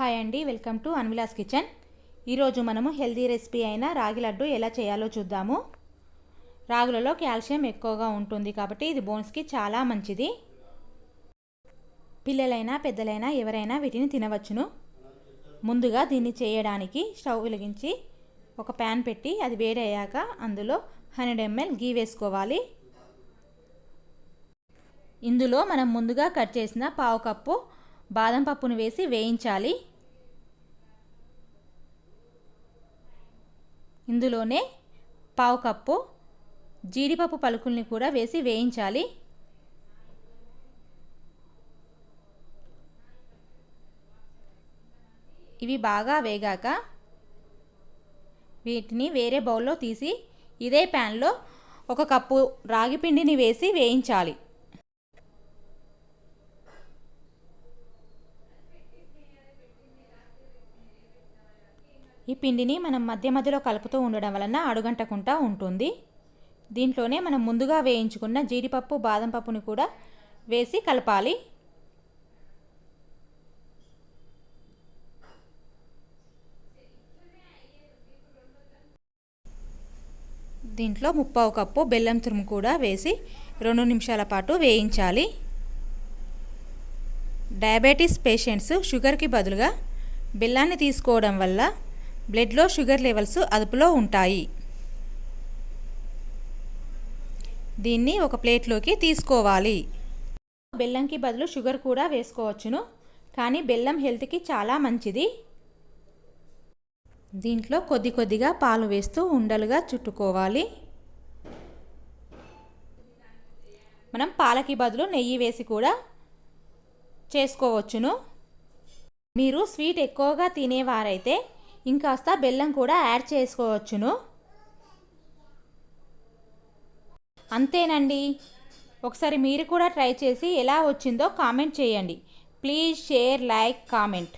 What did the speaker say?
Hi అండి welcome to అన్విలాస్ kitchen. ఈరోజు మనము హెల్దీ రెసిపీ అయిన రాగి లడ్డు ఎలా చేయాలో చూద్దాము. రాగులలో కాల్షియం ఎక్కువగా ఉంటుంది కాబట్టి ఇది బోన్స్కి చాలా మంచిది. పిల్లలైనా పెద్దలైనా ఎవరైనా వీటిని తినవచ్చును. ముందుగా దీన్ని చేయడానికి స్టవ్ వెలిగించి ఒక ప్యాన్ పెట్టి అది వేడయ్యాక అందులో హండ్రెడ్ ఎంఎల్ గీ వేసుకోవాలి. ఇందులో మనం ముందుగా కట్ చేసిన పావు కప్పు బాదం పప్పును వేసి వేయించాలి. ఇందులోనే పావు కప్పు జీడిపప్పు పలుకుల్ని కూడా వేసి వేయించాలి. ఇవి బాగా వేగాక వీటిని వేరే బౌల్లో తీసి ఇదే ప్యాన్లో ఒక కప్పు రాగి పిండిని వేసి వేయించాలి. ఈ పిండిని మనం మధ్య మధ్యలో కలుపుతూ ఉండడం వలన అడుగంటకుండా ఉంటుంది. దీంట్లోనే మనం ముందుగా వేయించుకున్న జీడిపప్పు బాదం పప్పుని కూడా వేసి కలపాలి. దీంట్లో ముప్పావు కప్పు బెల్లం తురుము కూడా వేసి రెండు నిమిషాల పాటు వేయించాలి. డయాబెటీస్ పేషెంట్స్ షుగర్కి బదులుగా బెల్లాన్ని తీసుకోవడం వల్ల బ్లడ్లో షుగర్ లెవెల్స్ అదుపులో ఉంటాయి. దీన్ని ఒక ప్లేట్లోకి తీసుకోవాలి. బెల్లంకి బదులు షుగర్ కూడా వేసుకోవచ్చును. కానీ బెల్లం హెల్త్కి చాలా మంచిది. దీంట్లో కొద్ది కొద్దిగా పాలు వేస్తూ ఉండలుగా చుట్టుకోవాలి. మనం పాలకి బదులు నెయ్యి వేసి కూడా చేసుకోవచ్చును. మీరు స్వీట్ ఎక్కువగా తినేవారైతే ఇంకాస్త బెల్లం కూడా యాడ్ చేసుకోవచ్చును. అంతేనండి. ఒకసారి మీరు కూడా ట్రై చేసి ఎలా వచ్చిందో కామెంట్ చేయండి. Please share like comment.